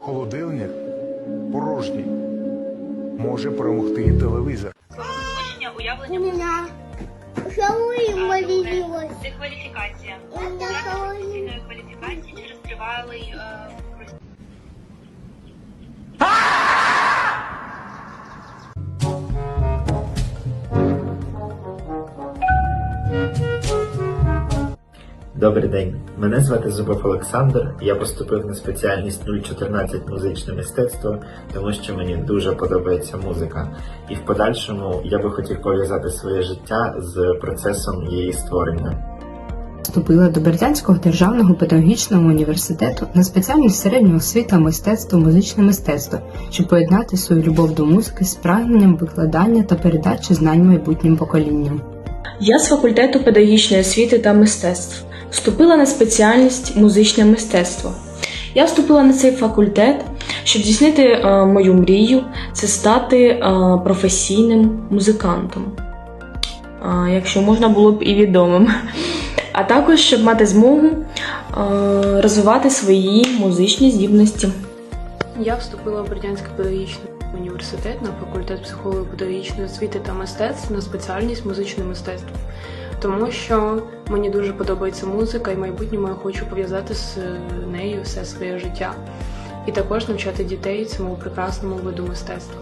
Холодильник порожній. Може перемогти і телевізор. Озвучення уявлення це кваліфікація. Кваліфікації через тривалий Добрий день, мене звати Зубов Олександр. Я поступив на спеціальність 014 музичне мистецтво, тому що мені дуже подобається музика. І в подальшому я би хотів пов'язати своє життя з процесом її створення. Вступила до Бердянського державного педагогічного університету на спеціальність середнього освіта мистецтво музичне мистецтво, щоб поєднати свою любов до музики з прагненням викладання та передачі знань майбутнім поколінням. Я з факультету педагогічної освіти та мистецтв вступила на спеціальність музичне мистецтво. Я вступила на цей факультет, щоб здійснити е, мою мрію це стати е, професійним музикантом, Е, якщо можна було б і відомим. А також щоб мати змогу розвивати свої музичні здібності. Я вступила в Бердянський педагогічний університет на факультет психолого-педагогічної освіти та мистецтв на спеціальність музичне мистецтво, тому що мені дуже подобається музика, і в майбутньому я хочу пов'язати з нею все своє життя. І також навчати дітей цьому прекрасному виду мистецтва.